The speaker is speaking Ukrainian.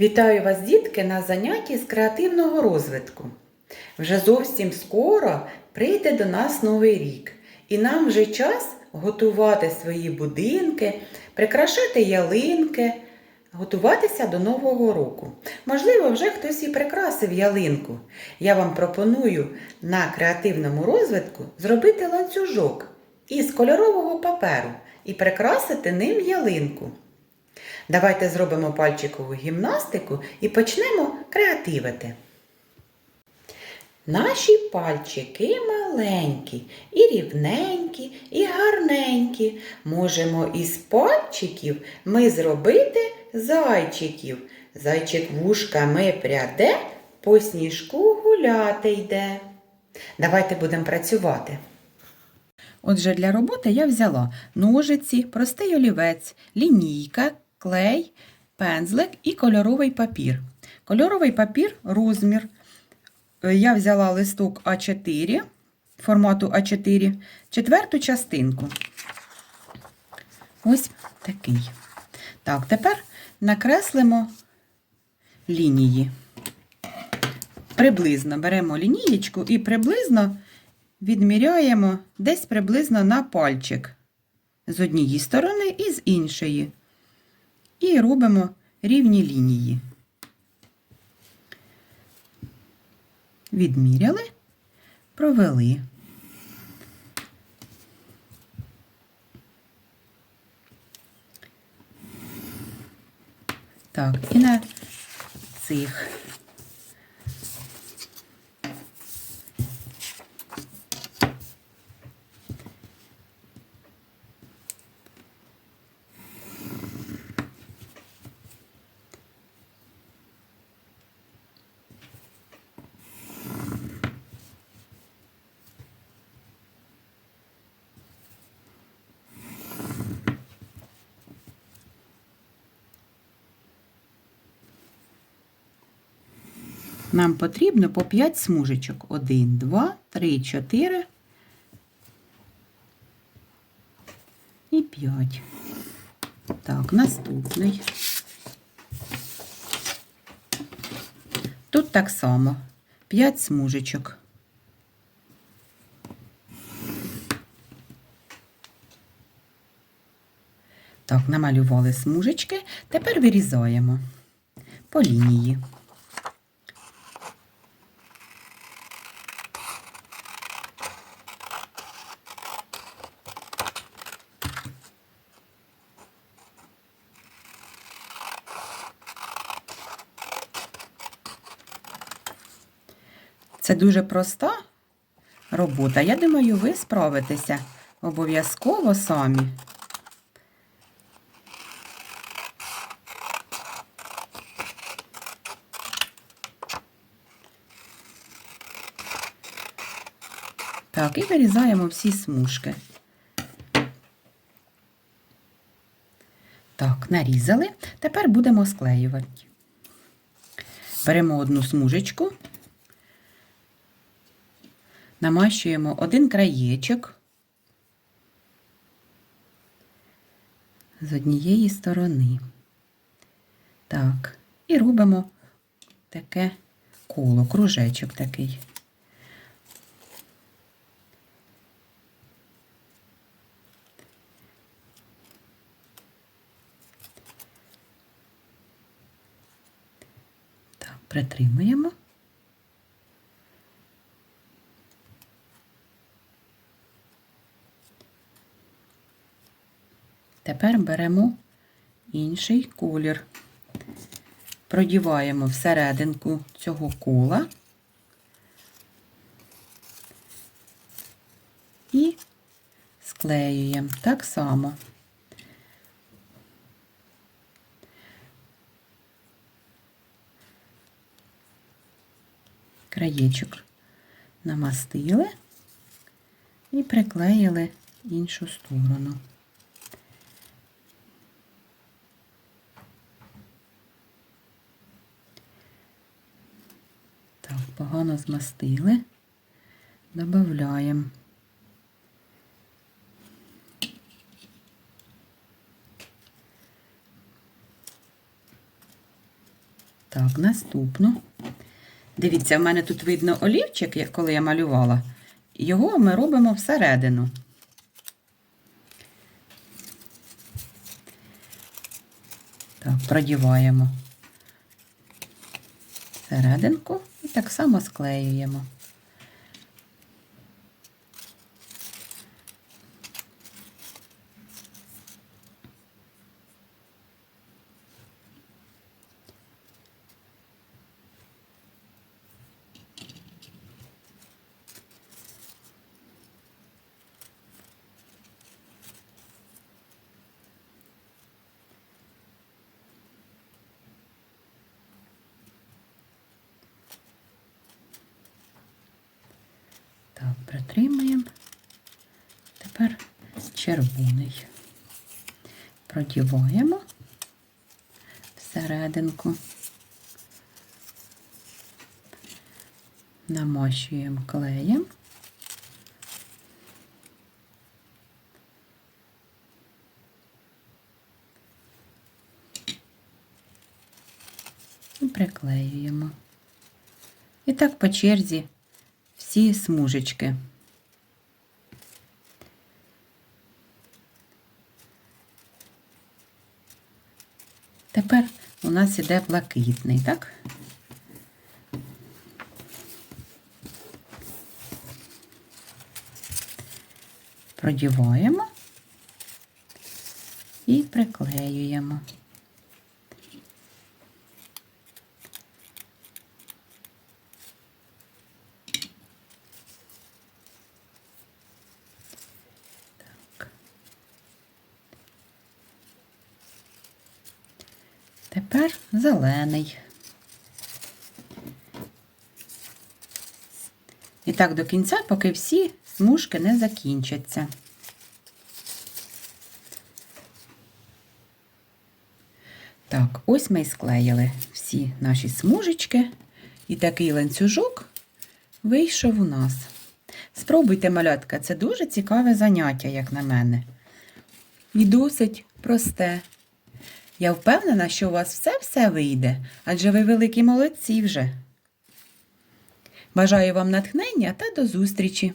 Вітаю вас, дітки, на занятті з креативного розвитку. Вже зовсім скоро прийде до нас новий рік, і нам вже час готувати свої будинки, прикрашати ялинки, готуватися до Нового року. Можливо, вже хтось і прикрасив ялинку. Я вам пропоную на креативному розвитку зробити ланцюжок із кольорового паперу і прикрасити ним ялинку. Давайте зробимо пальчикову гімнастику і почнемо креативити. Наші пальчики маленькі, і рівненькі, і гарненькі. Можемо із пальчиків ми зробити зайчиків. Зайчик вушками пряде, по сніжку гуляти йде. Давайте будемо працювати. Отже, для роботи я взяла ножиці, простий олівець, лінійка, клей, пензлик і кольоровий папір. Кольоровий папір розмір. Е, Я взяла листок А4 формату А4, четверту частинку. Ось такий. Так, тепер накреслимо лінії. Приблизно беремо лінієчку і приблизно відміряємо десь приблизно на пальчик з однієї сторони і з іншої. І робимо рівні лінії. Відміряли, провели. Так, і на цих Нам потрібно по 5 смужечок. 1, 2, 3, 4 і 5. Так, наступний. Тут так само 5 смужечок. Так, намалювали смужечки. Тепер вирізаємо по лінії. Це дуже проста робота. Я думаю, ви справитеся обов'язково самі. Так, і вирізаємо всі смужки. Так, нарізали. Тепер будемо склеювати. Беремо одну смужечку, намащуємо один краєчок з однієї сторони. Так, і робимо таке коло, кружечок такий. Так, притримуємо. Тепер беремо інший колір, продіваємо всерединку цього кола і склеюємо так само. Краєчок намастили і приклеїли іншу сторону. Погано змастили, додаємо. Так, наступну. Дивіться, в мене тут видно олівчик, коли я малювала. Його ми робимо всередину. Так, продіваємо серединку і так само склеюємо. Так, притримуємо. Тепер червоний. Продіваємо всерединку. Намащуємо клеєм. І приклеюємо. І так по черзі всі смужечки. Тепер у нас іде блакитний, так? Продіваємо і приклеюємо. Тепер зелений. І так до кінця, поки всі смужки не закінчаться. Так, ось ми і склеїли всі наші смужечки, і такий ланцюжок вийшов у нас. Спробуйте, малятка, це дуже цікаве заняття, як на мене. І досить просте. Я впевнена, що у вас все-все вийде, адже ви великі молодці вже. Бажаю вам натхнення та до зустрічі!